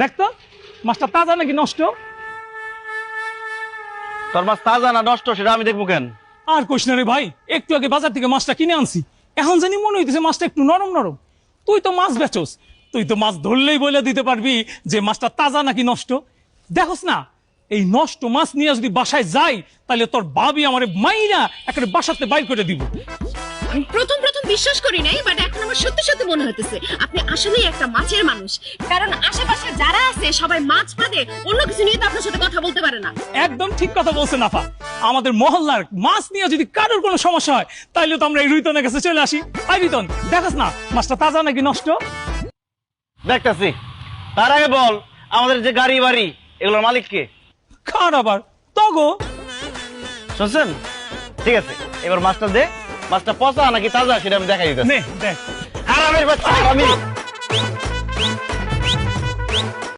দেখ তো মাছটা তাজা নাকি নষ্ট? তোর মাছ তাজা না নষ্ট সেটা আমি দেখব কেন? আর কইস না রে ভাই একটু আগে বাজার থেকে মাছটা কিনে আনছি। এখন জানি মনে হইতেছে মাছটা একটু নরম নরম। তুই তো মাছ বেচোস তুই তো মাছ ধরলেই বলে দিতে পারবি যে মাছটা তাজা নাকি নষ্ট। দেখোস না এই নষ্ট মাছ নিয়ে যদি বাসায় যাই তাহলে তোর বাবি আমার মাইরা একেবারে বাসাতে বাইর করে দিব। আমি প্রথম প্রথম বিশ্বাস করি নাই বাট এখন আমার সত্যি সত্যি মনে হতেছে আপনি আসলেই একটা মাছের মানুষ। কারণ আশেপাশে যারা আছে সবাই মাছ বাদে অন্য কিছু নিয়ে তো আপনার সাথে কথা বলতে পারে না। একদম ঠিক কথা বলছে নাফা আমাদের মহল্লার মাছ নিয়ে যদি কারোর কোনো সমস্যা হয় তাহলে তো আমরা এই রুইতনের কাছে চলে আসি। আই রিতন দেখাস না মাছটা তাজা নাকি নষ্ট? দেখতেছি। তার আগে বল আমাদের যে গাড়ি বাড়ি এগুলোর মালিক কে? খার আবার। তগো। শুনছেন? ঠিক আছে এবার মাছটা দে। মাছটা পচা নাকি তাজা সেটা আমি দেখাই দিতেছি। নে দেখ আরামের বাচ্চা আমি